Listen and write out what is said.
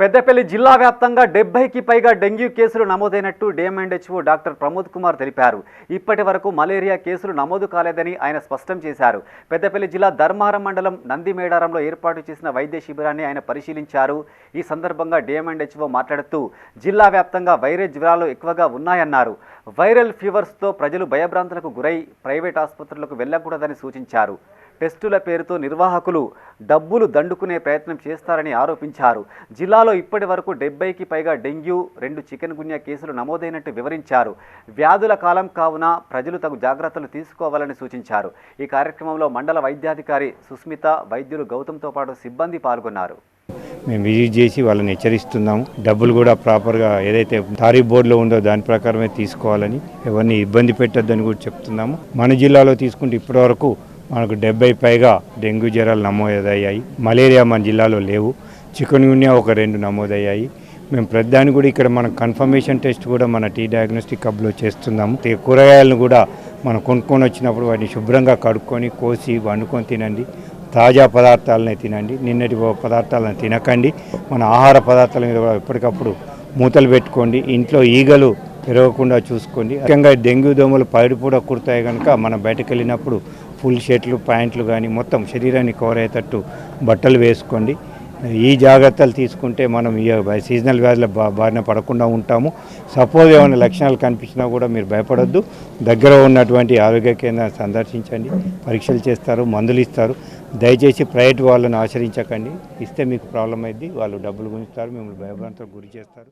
పెద్దపల్లి జిల్లా వ్యాప్తంగా డెబ్బైకి పైగా డెంగ్యూ కేసులు నమోదైనట్టు డిఎంఎండ్హెచ్ఓ డాక్టర్ ప్రమోద్ కుమార్ తెలిపారు. ఇప్పటి వరకు మలేరియా కేసులు నమోదు కాలేదని ఆయన స్పష్టం చేశారు. పెద్దపల్లి జిల్లా ధర్మారం మండలం నందిమేడారంలో ఏర్పాటు చేసిన వైద్య శిబిరాన్ని ఆయన పరిశీలించారు. ఈ సందర్భంగా డిఎంఎండ్హెచ్ఓ మాట్లాడుతూ జిల్లా వ్యాప్తంగా వైరస్ జ్వరాలు ఎక్కువగా ఉన్నాయన్నారు. వైరల్ ఫీవర్స్తో ప్రజలు భయభ్రాంతులకు గురై ప్రైవేట్ ఆసుపత్రులకు వెళ్ళకూడదని సూచించారు. టెస్టుల పేరుతో నిర్వాహకులు డబ్బులు దండుకునే ప్రయత్నం చేస్తారని ఆరోపించారు. జిల్లాలో ఇప్పటి వరకు డెబ్బైకి పైగా డెంగ్యూ రెండు చికెన్ గున్యా కేసులు నమోదైనట్టు వివరించారు. వ్యాధుల కాలం కావున ప్రజలు తగు జాగ్రత్తలు తీసుకోవాలని సూచించారు. ఈ కార్యక్రమంలో మండల వైద్యాధికారి సుస్మిత వైద్యులు గౌతమ్తో పాటు సిబ్బంది పాల్గొన్నారు. మేము విజిట్ చేసి వాళ్ళని హెచ్చరిస్తున్నాము. డబ్బులు కూడా ప్రాపర్గా ఏదైతే తారీఫ్ బోర్డులో ఉందో దాని ప్రకారమే తీసుకోవాలని ఎవరిని ఇబ్బంది పెట్టొద్దని కూడా చెప్తున్నాము. మన జిల్లాలో తీసుకుంటే ఇప్పటివరకు మనకు డెబ్బై పైగా డెంగ్యూ జ్వరాలు నమోదయ్యాయి. మలేరియా మన జిల్లాలో లేవు. చికెన్ గున్యా ఒక రెండు నమోదయ్యాయి. మేము ప్రతిదాన్ని కూడా ఇక్కడ మన కన్ఫర్మేషన్ టెస్ట్ కూడా మన టీ డయాగ్నోస్టిక్ హబ్లో చేస్తున్నాము. కూరగాయలను కూడా మనం కొనుక్కొని వచ్చినప్పుడు వాటిని శుభ్రంగా కడుక్కొని కోసి వండుకొని తినండి. తాజా పదార్థాలనే తినండి. నిన్నటి పదార్థాలను తినకండి. మన ఆహార పదార్థాల మీద కూడా ఎప్పటికప్పుడు మూతలు పెట్టుకోండి. ఇంట్లో ఈగలు పెరగకుండా చూసుకోండి. ముఖ్యంగా డెంగ్యూ దోమలు పైడు కూడా కుడతాయి కనుక మనం బయటకు వెళ్ళినప్పుడు ఫుల్ షర్ట్లు ప్యాంట్లు కానీ మొత్తం శరీరాన్ని కవర్ అయ్యేటట్టు బట్టలు వేసుకోండి. ఈ జాగ్రత్తలు తీసుకుంటే మనం ఈ సీజనల్ వ్యాధుల బా బారిన పడకుండా ఉంటాము. సపోజ్ ఏమైనా లక్షణాలు కనిపించినా కూడా మీరు భయపడొద్దు. దగ్గర ఉన్నటువంటి ఆరోగ్య కేంద్రాన్ని సందర్శించండి. పరీక్షలు చేస్తారు మందులు ఇస్తారు. దయచేసి ప్రైవేట్ వాళ్ళని ఆచరించకండి ఇస్తే మీకు ప్రాబ్లం అయింది వాళ్ళు డబ్బులు గుంజుతారు మిమ్మల్ని భయభ్రాంతులకు గురి చేస్తారు.